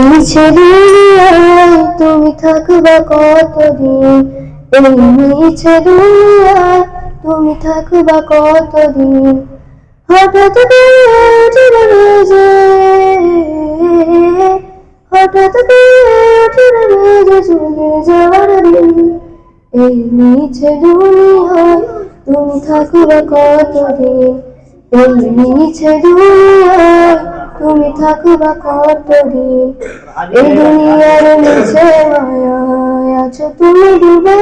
মিছে দুনিয়ায় তুমি থাকবা কতদিন? এই মিছে তুমি থাকবা কতদিন? হঠাৎ করে হঠাৎ করে উঠে বেজে চলে যাওয়ার দিন, এই মিছে দুনিয়ায় তুমি থাকবা কতদিন? এই দুনিয়ায় তুমি থাকবা কতদিন? এই দুনিয়ার মায়ায় আছো তুমি ডুবে।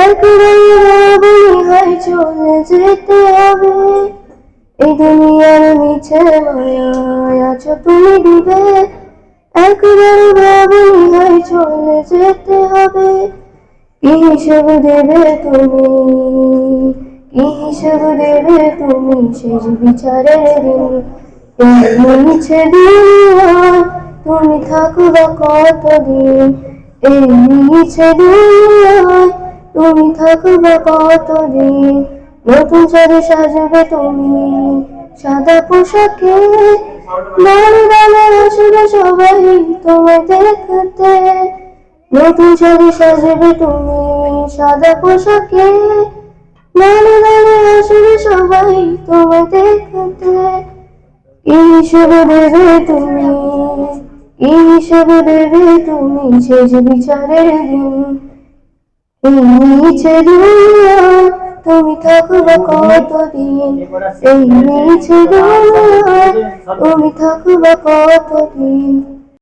একবারে বলি, হয় চলে যেতে হবে। এই দুনিয়ার মায়ায় আছো তুমি ডুবে। একবারে ভাবনি হয় চলে যেতে হবে। কি হিসেব দেবে তুমি? কি হিসেব দেবে তুমি? শেষ বিচারের দিন এই মিছে দুনিয়ায় তুমি থাকবা কতদিন, এই মিছে দুনিয়ায় তুমি থাকবা কতদিন, নতুন সাজে সাজবে তুমি সাদা পোশাকে। দাঁড়ে দাঁড়ে আসবে সবাই তোমায় দেখতে। নতুন সাজে সাজবে তুমি সাদা পোশাকে। দাঁড়ে দাঁড়ে আসবে সবাই তোমায় দেখতে দেবে তুমি কি দেবে তুমি শেষ বিচারের দিন এই নিচে তুমি থাকবে কতদিন? এই নিচে তুমি থাকবে কতদিন?